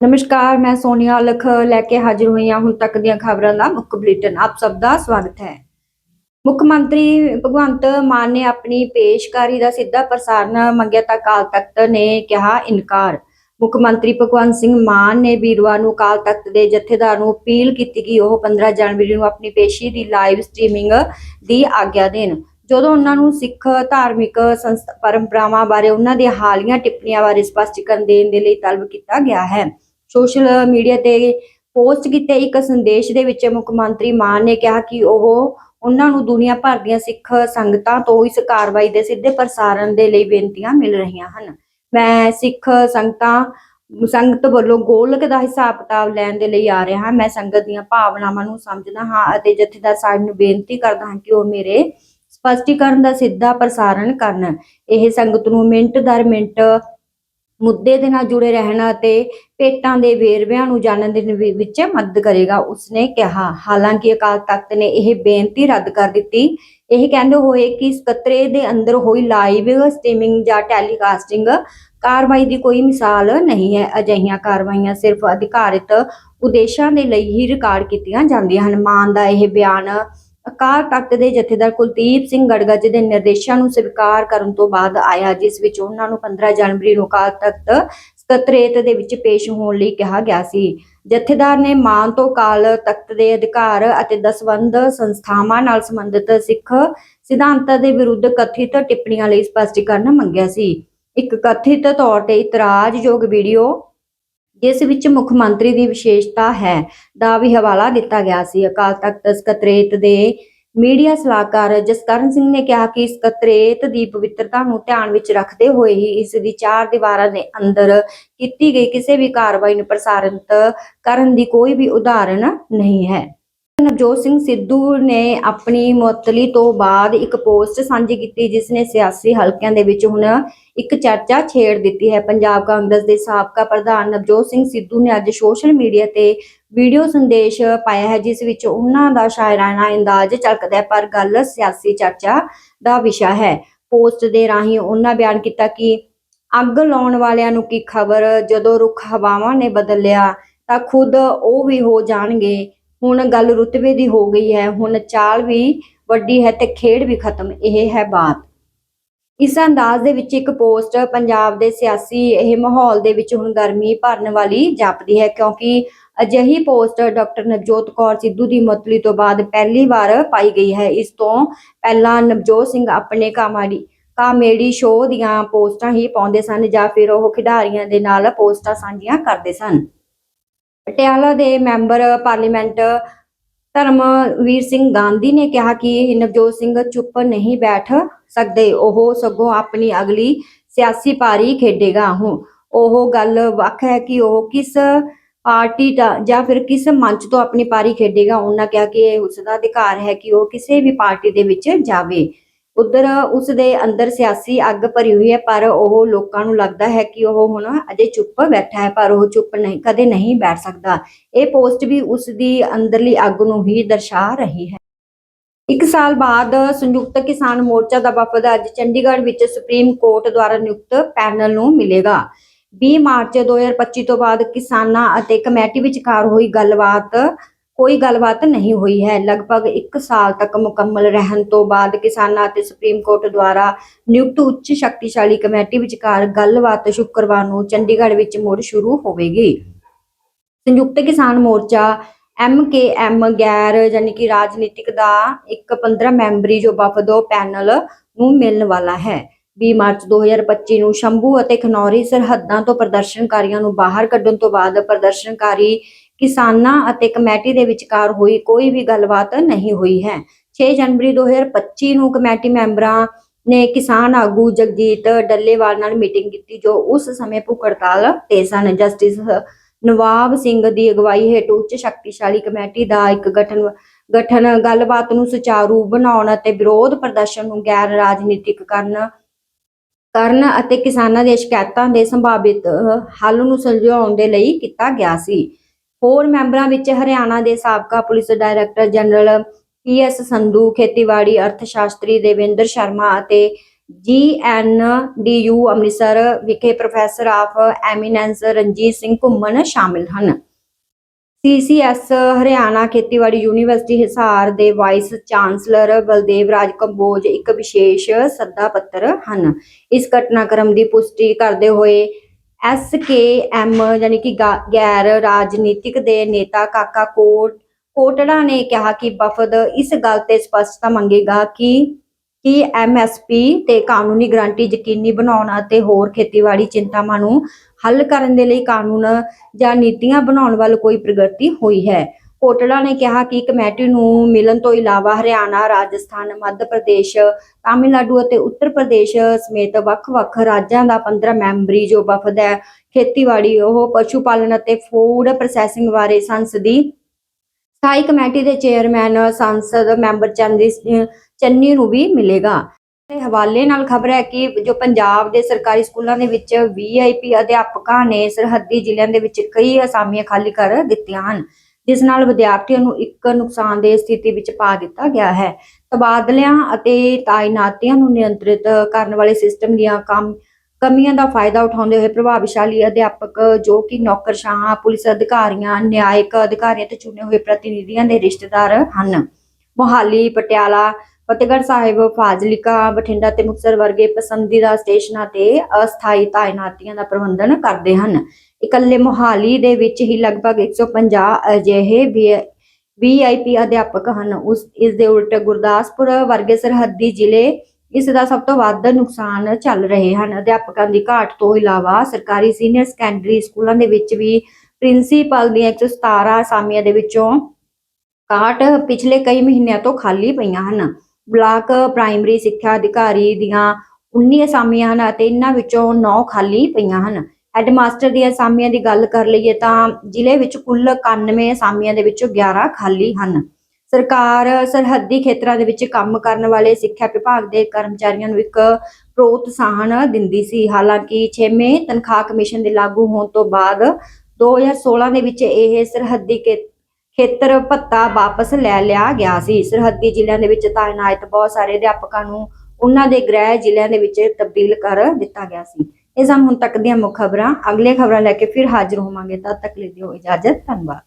ਨਮਸਕਾਰ, ਮੈਂ ਸੋਨੀਆ ਲਖ ਲੈ ਕੇ ਹਾਜ਼ਰ ਹੋਈ ਹਾਂ ਹੁਣ ਤੱਕ ਦੀਆਂ ਖਬਰਾਂ ਦਾ ਮੁੱਖ ਬੁਲੇਟਿਨ। ਆਪ ਸਭ ਦਾ ਸਵਾਗਤ ਹੈ। ਮੁੱਖ ਮੰਤਰੀ ਭਗਵੰਤ ਮਾਨ ਨੇ ਆਪਣੀ ਪੇਸ਼ਕਾਰੀ ਦਾ ਸਿੱਧਾ ਪ੍ਰਸਾਰਣ ਮੰਗਿਆ ਤਾਂ ਅਕਾਲ ਤਖਤ ਨੇ ਕਿਹਾ ਇਨਕਾਰ। ਮੁੱਖ ਮੰਤਰੀ ਭਗਵੰਤ ਸਿੰਘ ਮਾਨ ਨੇ ਵੀਰਵਾਰ ਨੂੰ ਅਕਾਲ ਤਖਤ ਦੇ ਜਥੇਦਾਰ ਨੂੰ ਅਪੀਲ ਕੀਤੀ ਕਿ ਉਹ 15 ਜਨਵਰੀ ਨੂੰ ਆਪਣੀ ਪੇਸ਼ੀ ਦੀ ਲਾਈਵ ਸਟ੍ਰੀਮਿੰਗ ਦੀ ਆਗਿਆ ਦੇਣ। ਜਦੋਂ ਉਹਨਾਂ ਨੂੰ ਸਿੱਖ ਧਾਰਮਿਕ ਸੰਸਥਾ ਪਰੰਪਰਾਵਾਂ ਬਾਰੇ ਉਹਨਾਂ ਦੀਆਂ ਹਾਲੀਆਂ ਟਿੱਪਣੀਆਂ ਬਾਰੇ ਸਪਸ਼ਟੀਕਰਨ ਦੇਣ ਦੇ ਲਈ ਤਲਬ ਕੀਤਾ ਗਿਆ ਹੈ ਸੋਸ਼ਲ ਮੀਡੀਆ ਤੇ ਪੋਸਟ ਕੀਤੇ ਇੱਕ ਸੰਦੇਸ਼ ਦੇ ਵਿੱਚ ਮੁੱਖ ਮੰਤਰੀ ਮਾਨ ਨੇ ਕਿਹਾ ਕਿ ਉਹ ਉਹਨਾਂ ਨੂੰ ਦੁਨੀਆ ਭਰ ਦੀਆਂ ਸਿੱਖ ਸੰਗਤਾਂ ਤੋਂ ਇਸ ਕਾਰਵਾਈ ਦੇ ਸਿੱਧੇ ਪ੍ਰਸਾਰਣ ਦੇ ਲਈ ਬੇਨਤੀਆਂ ਮਿਲ ਰਹੀਆਂ ਹਨ। ਮੈਂ ਸਿੱਖ ਸੰਗਤਾਂ, ਸੰਗਤ ਵੱਲੋਂ ਗੋਲਕ ਦਾ ਹਿਸਾਬ ਕਿਤਾਬ ਲੈਣ ਦੇ ਲਈ ਆ ਰਿਹਾ ਹਾਂ। ਮੈਂ ਸੰਗਤ ਦੀਆਂ ਭਾਵਨਾਵਾਂ ਨੂੰ ਸਮਝਦਾ ਹਾਂ ਅਤੇ ਜਥੇਦਾਰ ਸਾਹਿਬ ਨੂੰ ਬੇਨਤੀ ਕਰਦਾ ਹਾਂ ਕਿ ਉਹ ਮੇਰੇ ਸਪਸ਼ਟੀਕਰਨ ਦਾ ਸਿੱਧਾ ਪ੍ਰਸਾਰਣ ਕਰਨ। ਇਹ ਸੰਗਤ ਨੂੰ ਮਿੰਟ ਦਰ ਮਿੰਟ ਮੁੱਦੇ ਦੇ ਨਾਲ ਜੁੜੇ ਰਹਿਣ ਅਤੇ ਭੇਟਾਂ ਦੇ ਵੇਰਵਿਆਂ ਨੂੰ ਜਾਣਨ ਦੇ ਵਿੱਚ ਮਦਦ ਕਰੇਗਾ, ਉਸਨੇ ਕਿਹਾ। ਹਾਲਾਂਕਿ ਅਕਾਲ ਤਖਤ ਨੇ ਇਹ ਬੇਨਤੀ ਰੱਦ ਕਰ ਦਿੱਤੀ। ਇਹ ਕਹਿੰਦੇ ਹੋਏ ਕਿ ਸਕੱਤਰੇ ਦੇ ਅੰਦਰ ਹੋਈ ਲਾਈਵ ਸਟ੍ਰੀਮਿੰਗ ਜਾਂ ਟੈਲੀਕਾਸਟਿੰਗ ਕਾਰਵਾਈ ਦੀ ਕੋਈ ਮਿਸਾਲ ਨਹੀਂ ਹੈ। ਅਜਿਹੀਆਂ ਕਾਰਵਾਈਆਂ ਸਿਰਫ ਅਧਿਕਾਰਿਤ ਉਦੇਸ਼ਾਂ ਦੇ ਲਈ ਹੀ ਰਿਕਾਰਡ ਕੀਤੀਆਂ ਜਾਂਦੀਆਂ ਹਨ। ਮਾਨ ਦਾ ਇਹ ਬਿਆਨ ਅਕਾਲ ਤਖਤ ਦੇ ਜਥੇਦਾਰ ਕੁਲਦੀਪ ਸਿੰਘ ਗੜਗੱਜ ਦੇ ਨਿਰਦੇਸ਼ਾਂ ਨੂੰ ਸਵੀਕਾਰ ਕਰਨ ਤੋਂ ਬਾਅਦ ਆਇਆ, ਜਿਸ ਵਿੱਚ ਉਹਨਾਂ ਨੂੰ 15 ਜਨਵਰੀ ਨੂੰ ਅਕਾਲ ਤਖਤ ਸਕੱਤਰੇਤ ਦੇ ਵਿੱਚ ਪੇਸ਼ ਹੋਣ ਲਈ ਕਿਹਾ ਗਿਆ ਸੀ। ਜਥੇਦਾਰ ਨੇ ਮਾਨ ਤੋਂ ਅਕਾਲ ਤਖਤ ਦੇ ਅਧਿਕਾਰ ਅਤੇ ਦਸਵੰਧ ਸੰਸਥਾਵਾਂ ਨਾਲ ਸੰਬੰਧਿਤ ਸਿੱਖ ਸਿਧਾਂਤਾਂ ਦੇ ਵਿਰੁੱਧ ਕਥਿਤ ਟਿੱਪਣੀਆਂ ਲਈ ਸਪਸ਼ਟੀਕਰਨ ਮੰਗਿਆ ਸੀ। ਇੱਕ ਕਥਿਤ ਤੌਰ ਤੇ ਇਤਰਾਜ਼ਯੋਗ ਵੀਡੀਓ ਜਿਸ ਵਿੱਚ ਮੁੱਖ ਮੰਤਰੀ ਦੀ ਵਿਸ਼ੇਸ਼ਤਾ ਹੈ, ਦਾ ਵੀ ਹਵਾਲਾ ਦਿੱਤਾ ਗਿਆ ਸੀ। ਅਕਾਲ ਤਖਤ ਸਕੱਤਰੇਤ ਦੇ ਮੀਡੀਆ ਸਲਾਹਕਾਰ ਜਸਕਰਨ ਸਿੰਘ ਨੇ ਕਿਹਾ ਕਿ ਸਕੱਤਰੇਤ ਦੀ ਪਵਿੱਤਰਤਾ ਨੂੰ ਧਿਆਨ ਵਿੱਚ ਰੱਖਦੇ ਹੋਏ ਹੀ ਇਸ ਦੀ ਚਾਰ ਦੀਵਾਰਾਂ ਦੇ ਅੰਦਰ ਕੀਤੀ ਗਈ ਕਿਸੇ ਵੀ ਕਾਰਵਾਈ ਨੂੰ ਪ੍ਰਸਾਰਿਤ ਕਰਨ ਦੀ ਕੋਈ ਵੀ ਉਦਾਹਰਣ ਨਹੀਂ ਹੈ। ਨਵਜੋਤ ਸਿੰਘ ਸਿੱਧੂ ਨੇ ਆਪਣੀ ਮੁਅੱਤਲੀ ਤੋਂ ਬਾਅਦ ਇੱਕ ਪੋਸਟ ਸਾਂਝੀ ਕੀਤੀ, ਜਿਸ ਨੇ ਸਿਆਸੀ ਹਲਕਿਆਂ ਦੇ ਵਿੱਚ ਹੁਣ ਇੱਕ ਚਰਚਾ ਛੇੜ ਦਿੱਤੀ ਹੈ। ਪੰਜਾਬ ਕਾਂਗਰਸ ਦੇ ਸਾਬਕਾ ਪ੍ਰਧਾਨ ਨਵਜੋਤ ਸਿੰਘ ਸਿੱਧੂ ਨੇ ਅੱਜ ਸੋਸ਼ਲ ਮੀਡੀਆ ਤੇ ਵੀਡੀਓ ਸੰਦੇਸ਼ ਪਾਇਆ ਹੈ, ਜਿਸ ਵਿੱਚ ਉਹਨਾਂ ਦਾ ਸ਼ਾਇਰਾਨਾ ਅੰਦਾਜ਼ ਝਲਕਦਾ ਹੈ, ਪਰ ਗੱਲ ਸਿਆਸੀ ਚਰਚਾ ਦਾ ਵਿਸ਼ਾ ਹੈ। ਪੋਸਟ ਦੇ ਰਾਹੀਂ ਉਹਨਾਂ ਬਿਆਨ ਕੀਤਾ ਕਿ ਅੱਗ ਲਾਉਣ ਵਾਲਿਆਂ ਨੂੰ ਕੀ ਖਬਰ? ਜਦੋਂ ਰੁੱਖ ਹਵਾਵਾਂ ਨੇ ਬਦਲਿਆ ਤਾਂ ਖੁਦ ਉਹ ਵੀ ਹੋ ਜਾਣਗੇ। ਹੁਣ ਗੱਲ ਰੁਤਬੇ ਦੀ ਹੋ ਗਈ ਹੈ, ਹੁਣ ਚਾਲ ਵੀ ਵੱਡੀ ਹੈ ਤੇ ਖੇਡ ਵੀ ਖਤਮ, ਇਹ ਹੈ ਬਾਤ। ਇਸ ਅੰਦਾਜ਼ ਦੇ ਵਿੱਚ ਇੱਕ ਪੋਸਟ ਪੰਜਾਬ ਦੇ ਸਿਆਸੀ ਇਹ ਮਾਹੌਲ ਦੇ ਵਿੱਚ ਹੁਣ ਗਰਮੀ ਭਰਨ ਵਾਲੀ ਜਾਪਦੀ ਹੈ, ਕਿਉਂਕਿ ਅਜਿਹੀ ਪੋਸਟ ਡਾਕਟਰ ਨਵਜੋਤ ਕੌਰ ਸਿੱਧੂ ਦੀ ਮੁਅੱਤਲੀ ਤੋਂ ਬਾਅਦ ਪਹਿਲੀ ਵਾਰ ਪਾਈ ਗਈ ਹੈ। ਇਸ ਤੋਂ ਪਹਿਲਾਂ ਨਵਜੋਤ ਸਿੰਘ ਆਪਣੇ ਕਾਮਾਡੀ, ਕਾਮੇਡੀ ਸ਼ੋਅ ਦੀਆਂ ਪੋਸਟਾਂ ਹੀ ਪਾਉਂਦੇ ਸਨ ਜਾਂ ਫਿਰ ਉਹ ਖਿਡਾਰੀਆਂ ਦੇ ਨਾਲ ਪੋਸਟਾਂ ਸਾਂਝੀਆਂ ਕਰਦੇ ਸਨ। ਪਟਿਆਲਾ ਦੇ ਮੈਂਬਰ ਪਾਰਲੀਮੈਂਟ ਧਰਮਵੀਰ ਸਿੰਘ ਗਾਂਧੀ ਨੇ ਕਿਹਾ ਕਿ ਨਵਜੋਤ ਸਿੰਘ ਚੁੱਪ ਨਹੀਂ ਬੈਠ ਸਕਦੇ, ਉਹ ਸਗੋਂ ਆਪਣੀ ਅਗਲੀ ਸਿਆਸੀ ਪਾਰੀ ਖੇਡੇਗਾ। ਹੁਣ ਉਹ ਗੱਲ ਵੱਖ ਹੈ ਕਿ ਉਹ ਕਿਸ ਪਾਰਟੀ ਦਾ ਜਾਂ ਫਿਰ ਕਿਸ ਮੰਚ ਤੋਂ ਆਪਣੀ ਪਾਰੀ ਖੇਡੇਗਾ। ਉਹਨਾਂ ਕਿਹਾ ਕਿ ਇਹ ਉਸ ਦਾ ਅਧਿਕਾਰ ਹੈ ਕਿ ਉਹ ਕਿਸੇ ਵੀ ਪਾਰਟੀ ਦੇ ਵਿੱਚ ਜਾਵੇ। ਉਧਰ ਉਸ ਦੇ ਅੰਦਰ ਸਿਆਸੀ ਅੱਗ ਭਰੀ ਹੋਈ ਹੈ, ਪਰ ਉਹ ਲੋਕਾਂ ਨੂੰ ਲੱਗਦਾ ਹੈ ਕਿ ਉਹ ਹੁਣ ਅਜੇ ਚੁੱਪ ਬੈਠਾ ਹੈ, ਪਰ ਉਹ ਚੁੱਪ ਨਹੀਂ, ਕਦੇ ਨਹੀਂ ਬੈਠ ਸਕਦਾ। ਇਹ ਪੋਸਟ ਵੀ ਉਸ ਦੀ ਅੰਦਰਲੀ ਅੱਗ ਨੂੰ ਹੀ ਦਰਸਾ ਰਹੀ ਹੈ। ਇੱਕ ਸਾਲ ਬਾਅਦ ਸੰਯੁਕਤ ਕਿਸਾਨ ਮੋਰਚਾ ਦਾ ਵਫਦ ਅੱਜ ਚੰਡੀਗੜ੍ਹ ਵਿੱਚ ਸੁਪਰੀਮ ਕੋਰਟ ਦੁਆਰਾ ਨਿਯੁਕਤ ਪੈਨਲ ਨੂੰ ਮਿਲੇਗਾ। 20 ਮਾਰਚ 2025 ਤੋਂ ਬਾਅਦ ਕਿਸਾਨਾਂ ਅਤੇ ਕਮੇਟੀ ਵਿਚਕਾਰ ਹੋਈ ਗੱਲਬਾਤ ਕੋਈ ਗੱਲਬਾਤ ਨਹੀਂ ਹੋਈ ਹੈ। ਲਗਭਗ 1 ਸਾਲ ਤੱਕ ਮੁਕੰਮਲ ਰਹਿਣ ਤੋਂ ਬਾਅਦ ਕਿਸਾਨਾਂ ਅਤੇ ਸੁਪਰੀਮ ਕੋਰਟ ਦੁਆਰਾ ਨਿਯੁਕਤ ਉੱਚ ਸ਼ਕਤੀਸ਼ਾਲੀ ਕਮੇਟੀ ਵਿਚਕਾਰ ਗੱਲਬਾਤ ਸ਼ੁੱਕਰਵਾਰ ਨੂੰ ਚੰਡੀਗੜ੍ਹ ਵਿੱਚ ਮੁੜ ਸ਼ੁਰੂ ਹੋਵੇਗੀ। ਸੰਯੁਕਤ ਕਿਸਾਨ ਮੋਰਚਾ ਐਮ ਗੈਰ ਯਾਨੀ ਕਿ ਰਾਜਨੀਤਿਕ ਦਾ ਇੱਕ 15 ਮੈਂਬਰੀ ਜੋ ਵਫਦੋ ਪੈਨਲ ਨੂੰ ਮਿਲਣ ਵਾਲਾ ਹੈ। 20 ਮਾਰਚ 2025 ਨੂੰ ਸ਼ੰਭੂ ਅਤੇ ਖਨੌਰੀ ਸਰਹੱਦਾਂ ਤੋਂ ਪ੍ਰਦਰਸ਼ਨਕਾਰੀਆਂ ਨੂੰ ਬਾਹਰ ਕੱਢਣ ਤੋਂ ਬਾਅਦ ਪ੍ਰਦਰਸ਼ਨਕਾਰੀ ਕਿਸਾਨਾਂ ਅਤੇ ਕਮੇਟੀ ਦੇ ਵਿਚਕਾਰ ਹੋਈ ਕੋਈ ਵੀ ਗੱਲਬਾਤ ਨਹੀਂ ਹੋਈ ਹੈ। 6 ਜਨਵਰੀ 2025 ਨੂੰ ਕਮੇਟੀ ਮੈਂਬਰਾਂ ਨੇ ਕਿਸਾਨ ਆਗੂ ਜਗਜੀਤ ਡੱਲੇਵਾਲ ਨਾਲ ਮੀਟਿੰਗ ਕੀਤੀ, ਜੋ ਉਸ ਸਮੇਂ ਭੁੱਖ ਹੜਤਾਲ ਤੇ ਸਨ। ਜਸਟਿਸ ਨਵਾਬ ਸਿੰਘ ਦੀ ਅਗਵਾਈ ਹੇਠ ਉੱਚ ਸ਼ਕਤੀਸ਼ਾਲੀ ਕਮੇਟੀ ਦਾ ਇੱਕ ਗਠਨ ਗਠਨ ਗੱਲਬਾਤ ਨੂੰ ਸੁਚਾਰੂ ਬਣਾਉਣ ਅਤੇ ਵਿਰੋਧ ਪ੍ਰਦਰਸ਼ਨ ਨੂੰ ਗੈਰ ਰਾਜਨੀਤਿਕ ਕਰਨ ਕਰਨ ਅਤੇ ਕਿਸਾਨਾਂ ਦੀਆਂ ਸ਼ਿਕਾਇਤਾਂ ਦੇ ਸੰਭਾਵਿਤ ਹੱਲ ਨੂੰ ਸੁਲਝਾਉਣ ਦੇ ਲਈ ਕੀਤਾ ਗਿਆ ਸੀ। ਹੋਰ ਮੈਂਬਰਾਂ ਵਿੱਚ ਹਰਿਆਣਾ ਦੇ ਸਾਬਕਾ police director general PS Sandhu, ਖੇਤੀਬਾੜੀ ਅਰਥ ਦੇਵੇਂਦਰ ਸ਼ਰਮਾ ਅਤੇ ਜੀਐਨਡੀਯੂ ਅੰਮ੍ਰਿਤਸਰ ਵਿਖੇ professor of eminence Ranjit Singh Ghuman ਸ਼ਾਮਿਲ ਹਨ। ਸੀਸੀਐਸ ਹਰਿਆਣਾ ਖੇਤੀਬਾੜੀ ਯੂਨੀਵਰਸਿਟੀ ਹਿਸਾਰ ਦੇ ਵਾਈਸ ਚਾਂਸਲਰ ਬਲਦੇਵ ਰਾਜ ਕੰਬੋਜ ਇੱਕ ਵਿਸ਼ੇਸ਼ ਸੱਦਾ ਪੱਤਰ ਹਨ। ਇਸ ਘਟਨਾਕ੍ਰਮ ਦੀ ਪੁਸ਼ਟੀ ਕਰਦੇ ਹੋਏ ਐਸਕੇਐਮ ਯਾਨੀ ਕਿ ਗੈਰ ਰਾਜਨੀਤਿਕ ਦੇ ਨੇਤਾ ਕਾਕਾ ਕੋਟ, ਕੋਟੜਾ ਨੇ ਕਿਹਾ ਕਿ ਵਫਦ ਇਸ ਗੱਲ ਤੇ ਸਪਸ਼ਟਤਾ ਮੰਗੇਗਾ ਕਿ ਕਿ ਐਮਐਸਪੀ ਤੇ ਕਾਨੂੰਨੀ ਗਰੰਟੀ ਯਕੀਨੀ ਬਣਾਉਣ ਅਤੇ ਹੋਰ ਖੇਤੀਬਾੜੀ ਚਿੰਤਾਵਾਂ ਨੂੰ ਹੱਲ ਕਰਨ ਦੇ ਲਈ ਕਾਨੂੰਨ ਜਾਂ ਨੀਤੀਆਂ ਬਣਾਉਣ ਵੱਲ ਕੋਈ ਪ੍ਰਗਤੀ ਹੋਈ ਹੈ। ਕੋਟੜਾ ਨੇ ਕਿਹਾ ਕਿ ਕਮੇਟੀ ਨੂੰ ਮਿਲਣ ਤੋਂ ਇਲਾਵਾ ਹਰਿਆਣਾ, ਰਾਜਸਥਾਨ, ਮੱਧ ਪ੍ਰਦੇਸ਼, ਤਾਮਿਲਨਾਡੂ ਅਤੇ ਉੱਤਰ ਪ੍ਰਦੇਸ਼ ਸਮੇਤ ਵੱਖ-ਵੱਖ ਰਾਜਾਂ ਦਾ 15 ਮੈਂਬਰੀ ਜੋ ਵਫਦ ਹੈ, ਖੇਤੀਬਾੜੀ, ਉਹ ਪਸ਼ੂ ਪਾਲਣ ਅਤੇ ਫੂਡ ਪ੍ਰੋਸੈਸਿੰਗ ਬਾਰੇ ਸੰਸਦੀ ਸਥਾਈ ਕਮੇਟੀ ਦੇ ਚੇਅਰਮੈਨ ਸੰਸਦ ਮੈਂਬਰ ਚੰਦੀ ਚੰਨੀ ਨੂੰ ਵੀ ਮਿਲੇਗਾ। ਦੇ ਹਵਾਲੇ ਨਾਲ ਖਬਰ ਹੈ ਕਿ ਜੋ ਪੰਜਾਬ ਦੇ ਸਰਕਾਰੀ ਸਕੂਲਾਂ ਦੇ ਵਿੱਚ ਵੀਆਈਪੀ ਅਧਿਆਪਕਾਂ ਨੇ ਸਰਹੱਦੀ ਜ਼ਿਲ੍ਹਿਆਂ ਦੇ ਵਿੱਚ ਕਈ ਅਸਾਮੀਆਂ ਖਾਲੀ ਕਰ ਦਿੱਤੀਆਂ ਹਨ। ਜਿਸ ਨਾਲ ਵਿਦਿਆਰਥੀਆਂ ਨੂੰ ਇੱਕ ਨੁਕਸਾਨਦੇਹ ਸਥਿਤੀ ਵਿੱਚ ਪਾ ਦਿੱਤਾ ਗਿਆ ਹੈ। ਤਬਾਦਲਿਆਂ ਅਤੇ ਤਾਇਨਾਤੀਆਂ ਨੂੰ ਨਿਯੰਤਰਿਤ ਕਰਨ ਵਾਲੇ ਸਿਸਟਮ ਦੀਆਂ ਕੰਮ, ਕਮੀਆਂ ਦਾ ਫਾਇਦਾ ਉਠਾਉਂਦੇ ਹੋਏ ਪ੍ਰਭਾਵਸ਼ਾਲੀ ਅਧਿਆਪਕ ਜੋ ਕਿ ਨੌਕਰਸ਼ਾਹਾਂ, ਪੁਲਿਸ ਅਧਿਕਾਰੀਆਂ, ਨਿਆਇਕ ਅਧਿਕਾਰੀਆਂ ਤੇ ਚੁਣੇ ਹੋਏ ਪ੍ਰਤੀਨਿਧੀਆਂ ਦੇ ਰਿਸ਼ਤੇਦਾਰ ਹਨ। ਮੋਹਾਲੀ, ਪਟਿਆਲਾ, ਫਤਿਹਗੜ੍ਹ ਸਾਹਿਬ, ਫਾਜ਼ਿਲਕਾ, ਬਠਿੰਡਾ ਤੇ ਮੁਕਤਸਰ ਵਰਗੇ ਪਸੰਦੀਦਾ ਸਟੇਸ਼ਨਾਂ ਤੇ ਅਸਥਾਈ ਤਾਇਨਾਤੀਆਂ ਦਾ ਪ੍ਰਬੰਧਨ ਕਰਦੇ ਹਨ। ਇਕੱਲੇ ਮੋਹਾਲੀ ਦੇ ਵਿੱਚ ਹੀ ਲਗਭਗ 150 ਅਜਿਹੇ ਵੀਆਈਪੀ ਅਧਿਆਪਕ ਹਨ। ਉਸ, ਇਸ ਦੇ ਉਲਟ ਗੁਰਦਾਸਪੁਰ ਵਰਗੇ ਸਰਹੱਦੀ ਜ਼ਿਲ੍ਹੇ ਇਸ ਦਾ ਸਭ ਤੋਂ ਵੱਧ ਨੁਕਸਾਨ ਚੱਲ ਰਹੇ ਹਨ। ਅਧਿਆਪਕਾਂ ਦੀ ਘਾਟ ਤੋਂ ਇਲਾਵਾ ਸਰਕਾਰੀ ਸੀਨੀਅਰ ਸੈਕੰਡਰੀ ਸਕੂਲਾਂ ਦੇ ਵਿੱਚ ਵੀ ਪ੍ਰਿੰਸੀਪਲ ਦੀਆਂ 117 ਅਸਾਮੀਆਂ ਦੇ ਵਿੱਚੋਂ 61 ਪਿਛਲੇ ਕਈ ਮਹੀਨਿਆਂ ਤੋਂ ਖਾਲੀ ਪਈਆਂ ਹਨ। ਬਲਾਕ ਪ੍ਰਾਇਮਰੀ ਸਿੱਖਿਆ ਅਧਿਕਾਰੀ ਦੀਆਂ 19 ਅਸਾਮੀਆਂ ਹਨ ਅਤੇ ਇਹਨਾਂ ਵਿੱਚੋਂ 9 ਖਾਲੀ ਪਈਆਂ ਹਨ। ਹੈਡਮਾਸਟਰ ਦੀਆਂ ਅਸਾਮੀਆਂ ਦੀ ਗੱਲ ਕਰ ਲਈਏ ਤਾਂ ਜ਼ਿਲ੍ਹੇ ਵਿੱਚ ਕੁੱਲ 91 ਅਸਾਮੀਆਂ ਦੇ ਵਿੱਚੋਂ 11 ਖਾਲੀ ਹਨ। ਸਰਕਾਰ ਸਰਹੱਦੀ ਖੇਤਰਾਂ ਦੇ ਵਿੱਚ ਕੰਮ ਕਰਨ ਵਾਲੇ ਸਿੱਖਿਆ ਵਿਭਾਗ ਦੇ ਕਰਮਚਾਰੀਆਂ ਨੂੰ ਇੱਕ ਪ੍ਰੋਤਸਾਹਨ ਦਿੰਦੀ ਸੀ। ਹਾਲਾਂਕਿ 6ਵੇਂ ਤਨਖਾਹ ਕਮਿਸ਼ਨ ਦੇ ਲਾਗੂ ਹੋਣ ਤੋਂ ਬਾਅਦ 2016 ਦੇ ਵਿੱਚ ਇਹ ਸਰਹੱਦੀ ਖੇ- ਖੇਤਰ ਭੱਤਾ ਵਾਪਸ ਲੈ ਲਿਆ ਗਿਆ ਸੀ। ਸਰਹੱਦੀ ਜ਼ਿਲ੍ਹਿਆਂ ਦੇ ਵਿੱਚ ਤਾਇਨਾਤ ਬਹੁਤ ਸਾਰੇ ਅਧਿਆਪਕਾਂ ਨੂੰ ਉਹਨਾਂ ਦੇ ਗ੍ਰਹਿ ਜ਼ਿਲ੍ਹਿਆਂ ਦੇ ਵਿੱਚ ਤਬਦੀਲ ਕਰ ਦਿੱਤਾ ਗਿਆ ਸੀ। ਇਹ ਸਨ ਹੁਣ ਤੱਕ ਦੀਆਂ ਮੁੱਖ ਖਬਰਾਂ। ਅਗਲੀਆਂ ਖਬਰਾਂ ਲੈ ਕੇ ਫਿਰ ਹਾਜ਼ਰ ਹੋਵਾਂਗੇ। ਤਦ ਤੱਕ ਲਈ ਦਿਓ ਇਜਾਜ਼ਤ। ਧੰਨਵਾਦ।